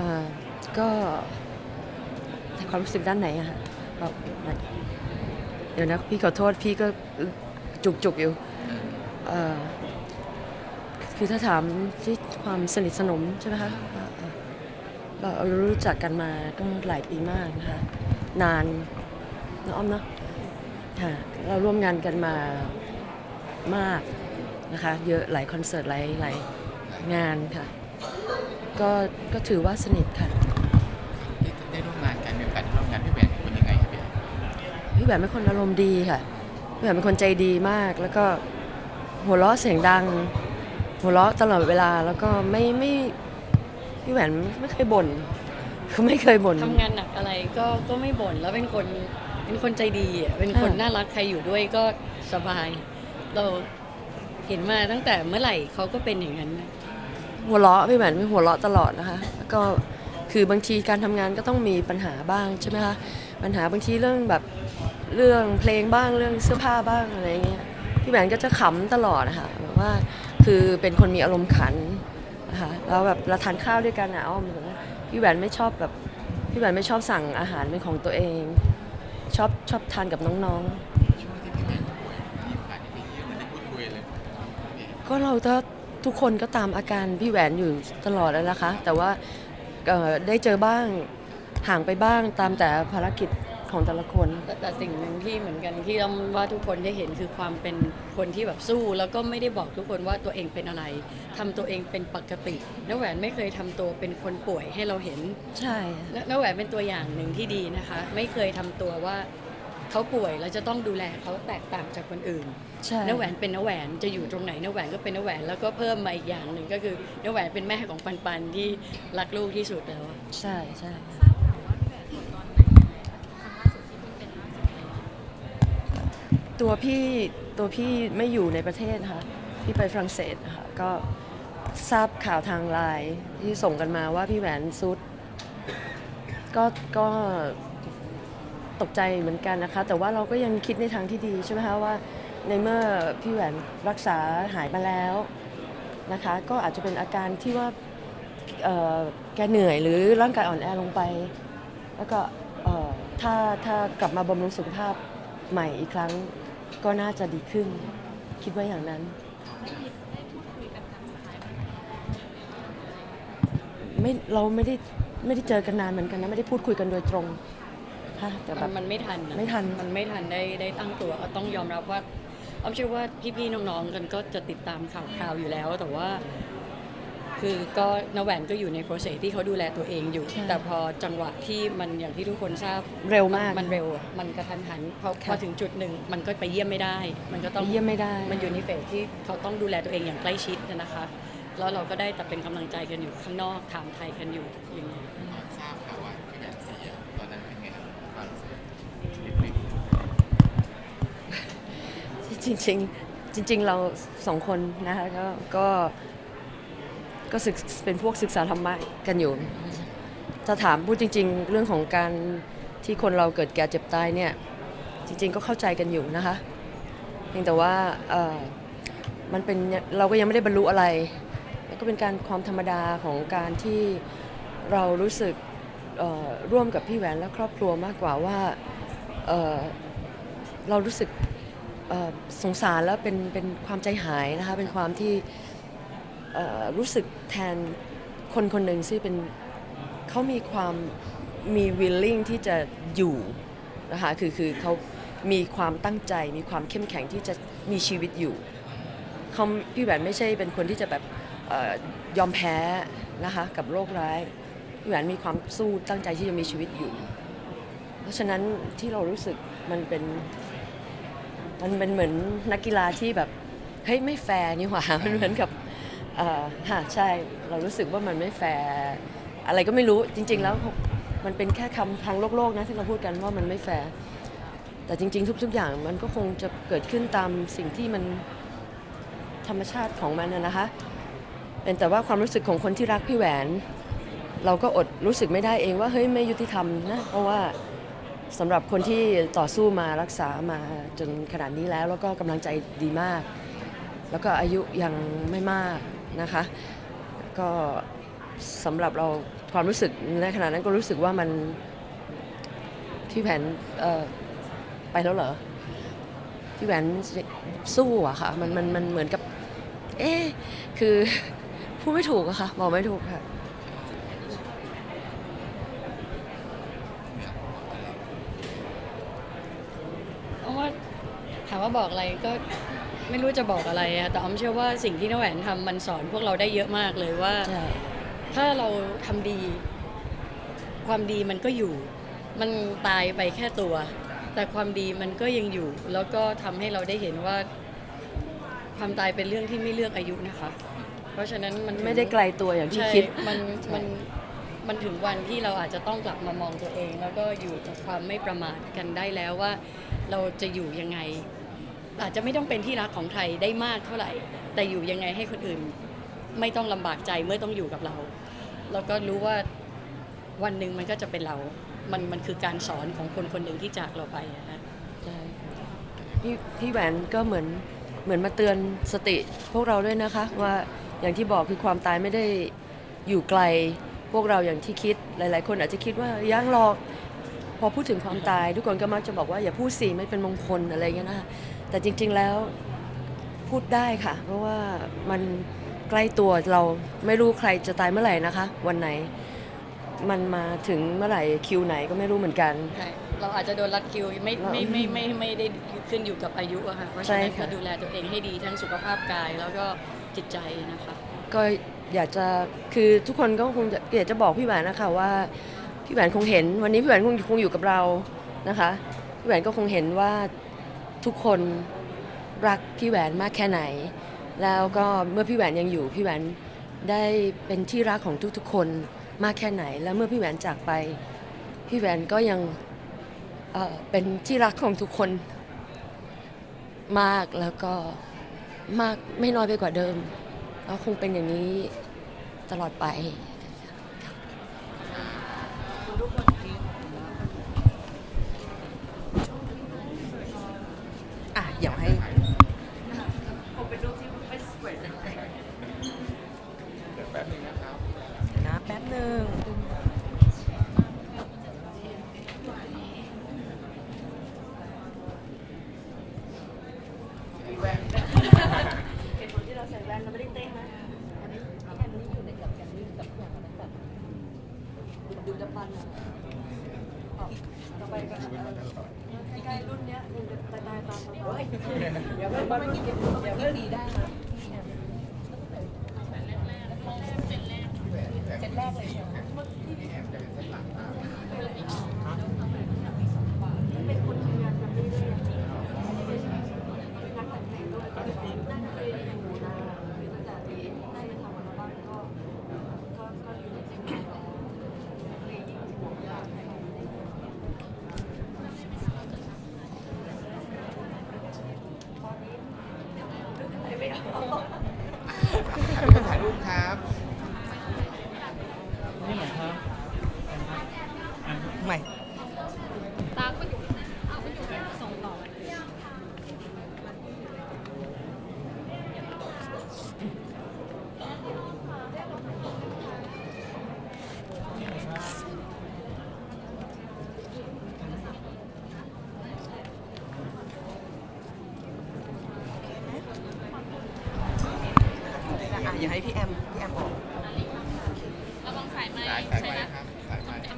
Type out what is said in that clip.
อ่อก็ความรู้สึกด้านไหนอะคะเดี๋ยวนะพี่ขอโทษพี่ก็จุกจุกอยู่คือถ้าถามที่ความสนิทสนมใช่ไหมคะเรารู้จักกันมาต้องหลายปีมากนะคะ นานนะอ้อมเนาะค่ะเราร่วมงานกันมามากนะคะ เยอะหลายคอนเสิร์ตหลายหลายงานค่ะ ก็ก็ถือว่าสนิทค่ะที่ได้ร่วมงานกันมีโอกาสได้ร่วมงานพี่แหวนเป็นยังไงครับพี่พี่แหวนเป็นคนอารมณ์ดีค่ะพี่แหวนเป็นคนใจดีมาก แล้วก็หัวเราะเสียงดัง หัวเราะตลอดเวลาแล้วก็ไม่ไม่พี่แหวนไม่เคยบ่นเขาไม่เคยบ่น ทำงานหนักอะไรก็ก็ไม่บ่นแล้วเป็นคนเป็นคนใจดีอะเป็นคนค่ะ น่ารักใครอยู่ด้วยก็สบาย เราเห็นมาตั้งแต่เมื่อไหร่เขาก็เป็นอย่างนั้นนะ หัวเราะพี่แหวนไม่หัวเราะตลอดนะคะแล้วก็คือบางทีการทำงานก็ต้องมีปัญหาบ้างใช่ไหมคะปัญหาบางทีเรื่องแบบเรื่องเพลงบ้างเรื่องเสื้อผ้าบ้างอะไรเงี้ยพี่แหวนก็จะขำตลอดนะคะแบบว่าคือเป็นคนมีอารมณ์ขันนะคะแล้วแบบเราทานข้าวด้วยกันอะอ้อมแบบว่าพี่แหวนไม่ชอบแบบพี่แหวนไม่ชอบสั่งอาหารเป็นของตัวเอง ชอบชอบทานกับน้องช่วงที่พี่แหวนป่วยมีโอกาสได้ไปเยี่ยมได้พูดคุยเลยพี่ๆก็เราก็ ทุกคนก็ตามอาการพี่แหวนอยู่ตลอดแล้วนะคะ แต่ว่าเอ่อได้เจอบ้างห่างไปบ้างตามแต่ภารกิจของแต่ละคนแต่แต่สิ่งหนึ่งที่เหมือนกันที่เราว่าทุกคนได้เห็นคือความเป็นคนที่แบบสู้ แล้วก็ไม่ได้บอกทุกคนว่าตัวเองเป็นอะไรทำตัวเองเป็นปกติน้าแหวนไม่เคยทำตัวเป็นคนป่วยให้เราเห็น ใช่นน้าแหวนเป็นตัวอย่างหนึ่งที่ดีนะคะ ไม่เคยทำตัวว่า เขาป่วยแล้วจะต้องดูแลเขาแตกต่างจากคนอื่นใช่ น้าแหวนเป็นน้าแหวนจะอยู่ตรงไหนน้าแหวนก็เป็นน้าแหวน แล้วก็เพิ่มมาอีกอย่างหนึ่งก็คือน้าแหวนเป็นแม่ของปันปันที่รักลูกที่สุดแล้วอะใช่ใช่ตัวพี่ตัวพี่ไม่อยู่ในประเทศค่ะพี่ไปฝรั่งเศสนะคะก็ทราบข่าวทางไลน์ที่ส่งกันมาว่าพี่แหวนซุด ก็ก็ ตกใจเหมือนกันนะคะ แต่ว่าเราก็ยังคิดในทางที่ดีใช่ไหมคะว่าในเมื่อพี่แหวนรักษาหายมาแล้วนะคะ ก็อาจจะเป็นอาการที่ว่าแกเหนื่อยหรือร่างกายอ่อนแอลงไป แล้วก็ถ้าถ้ากลับมาบำรุงสุขภาพใหม่อีกครั้งก็น่าจะดีขึ้น คิดว่าอย่างนั้น ไม่เราไม่ได้ไม่ได้เจอกันนานเหมือนกันนะ ไม่ได้พูดคุยกันโดยตรง ค่ะแต่แบมับ นมันไม่ทันอะไม่ทัน มันไม่ทันได้ได้ตั้งตัวก็ต้องยอมรับว่าอ้อมเชื่อว่าพี่ๆน้องๆกันก็จะติดตามข่าวคราวอยู่แล้ว แต่ว่า คือก็นแหวนก็อยู่ในโปรเซสที่เขาดูแลตัวเองอยู่ใช่แต่พอจังหวะที่มันอย่างที่ทุกคนทราบ เร็วมากนเร็วอะมันกระทันหันพอค่ะ พอถึงจุดหนึ่งมันก็ไปเยี่ยมไม่ได้ มันก็ต้อง เยี่ยมไม่ได้ มันอยู่ในเฟสที่เขาต้องดูแลตัวเองอย่างใกล้ชิดนะคะ แล้วเราก็ได้แต่เป็นกำลังใจกันอยู่ข้างนอก ถามไทยกันอยู่อย่างเงี้ย จริงๆจริง ๆ เราสองคนนะคะก็ก็ก็ศึกเป็นพวกศึกษาธรรมะกันอยู่ ถ้าถามพูดจริง ๆ เรื่องของการที่คนเราเกิดแก่เจ็บตายเนี่ยจริง ๆ ก็เข้าใจกันอยู่นะคะเพียงแต่ว่าเออมันเป็นเราก็ยังไม่ได้บรรลุอะไรก็เป็นการความธรรมดาของการที่เรารู้สึกร่วมกับพี่แหวนและครอบครัวมากกว่าว่าเเรารู้สึก สงสารแล้วเป็นเป็นความใจหายนะคะเป็นความที่รู้สึกแทนคนคนหนึ่งซึ่งเป็นเขามีความมี willing ที่จะอยู่นะคะคือคือเขามีความตั้งใจมีความเข้มแข็งที่จะมีชีวิตอยู่เขาพี่แหวนไม่ใช่เป็นคนที่จะแบบออยอมแพ้นะคะกับโรคร้ายพี่แหวนมีความสู้ตั้งใจที่จะมีชีวิตอยู่ เพราะฉะนั้นที่เรารู้สึกมันเป็น มันเป็นเหมือนนักกีฬาที่แบบเฮ้ยไม่แฟร์นี่หว่า มันเหมือนกับเอ่อฮะใช่เรารู้สึกว่ามันไม่แฟร์อะไรก็ไม่รู้จริง ๆ แล้วมันเป็นแค่คำทางโลกโลกๆนะที่เราพูดกันว่ามันไม่แฟร์แต่จริง ๆ ทุก ๆ อย่างมันก็คงจะเกิดขึ้นตามสิ่งที่มันธรรมชาติของมันนะนะคะเป็นแต่ว่าความรู้สึกของคนที่รักพี่แหวน เราก็อดรู้สึกไม่ได้เองว่าเฮ้ยไม่ยุติธรรมนะเพราะว่า สำหรับคนที่ต่อสู้มารักษามาจนขนาดนี้แล้ว แล้วก็กำลังใจดีมาก แล้วก็อายุยังไม่มากนะคะ ก็สำหรับเราความรู้สึกในขณะนั้นก็รู้สึกว่ามันพี่แผนไปแล้วเหรอพี่แหวนสู้อะค่ะมันมันมันเหมือนกับ เอ๊คือพูดไม่ถูกอะค่ะบอกไม่ถูกค่ะ เพราะว่าถาม ว่าบอกอะไรก็ไม่รู้จะบอกอะไรอะแต่ออมเชื่อว่าสิ่งที่น้าแหวนทำมันสอนพวกเราได้เยอะมากเลยว่า ใช่ ถ้าเราทำดี ความดีมันก็อยู่ มันตายไปแค่ตัว แต่ความดีมันก็ยังอยู่ แล้วก็ทำให้เราได้เห็นว่า ความตายเป็นเรื่องที่ไม่เลือกอายุนะคะ เพราะฉะนั้นมันถึงไม่ได้ไกลตัวอย่างที่ใช่คิด มันใช่ มันมันถึงวันที่เราอาจจะต้องกลับมามองตัวเอง แล้วก็อยู่กับความไม่ประมาทกันได้แล้วว่า เราจะอยู่ยังไง อาจจะไม่ต้องเป็นที่รักของใครได้มากเท่าไหร่ แต่อยู่ยังไงให้คนอื่น ไม่ต้องลำบากใจเมื่อต้องอยู่กับเรา แล้วก็รู้ว่าวันหนึ่งมันก็จะเป็นเรา มันมันคือการสอนของคนคนหนึ่งที่จากเราไปอะฮะใช่พี่พี่แหวนก็เหมือนเหมือนมาเตือนสติพวกเราด้วยนะคะ ว่าอย่างที่บอกคือความตายไม่ได้อยู่ไกล พวกเราอย่างที่คิดหลาย ๆ คนอาจจะคิดว่ายังหรอกพอพูดถึงความตาย ทุกคนก็มักจะบอกว่าอย่าพูดสิไม่เป็นมงคลอะไรเงี้ยนะคะ แต่จริง ๆแล้วพูดได้ค่ะ เพราะว่ามันใกล้ตัวเราไม่รู้ใครจะตายเมื่อไหร่นะคะ วันไหนมันมาถึงเมื่อไหร่คิวไหนก็ไม่รู้เหมือนกัน ใช่เราอาจจะโดนรัดคิวไม่ไม่ไม่ไม่ไม่ไม่ได้ขึ้นอยู่กับอายุอะค่ะเพราะฉะนั้นใช่ค่ะก็ดูแลตัวเองให้ดีทั้งสุขภาพกายแล้วก็จิตใจนะคะ ก็อยากจะคือทุกคนก็คงจะอยากจะบอกพี่แหวนนะคะว่าพี่แหวนคงเห็นวันนี้พี่แหวนคงคงอยู่กับเรานะคะพี่แหวนก็คงเห็นว่า ทุกคนรักพี่แหวนมากแค่ไหน แล้วก็เมื่อพี่แหวนยังอยู่พี่แหวนได้เป็นที่รักของทุกๆ คนมากแค่ไหน แล้วเมื่อพี่แหวนจากไป พี่แหวนก็ยังเอ่อเป็นที่รักของทุกคนมากแล้วก็มากไม่น้อยไปกว่าเดิมแล้วคงเป็นอย่างนี้ตลอดไป อะเดี๋ยวให้นะแป๊บหนึ่ง เหตุผลที่เราใส่แว่นเราไม่ได้เต้นนะอันนี้อันนี้อยู่ในกับแกนนี่กับอย่างนั้นแบบดูดำบันอะออกต่อไปก็ ใกล้ๆรุ่นเนี้ยยังจะตายตายตามมาเฮ้ยอย่าเพิ่งมาอย่าเพิ่งดีได้นะเจ็ดแรกเลยใช่ไหมเป็นคนทำงานทำได้เลยนักแต่งเพลงด้วยก็น่าจะเคยได้ดูนะคือตั้งแต่ที่ได้ทำอัลบั้มก็ก็ก็อยู่ในทีมงานแล้วเพลงที่ผมอยากให้ตอนนี้นึกอะไรไม่ออก ถ่ายรูปครับใหม่อะอย่าให้พี่แอม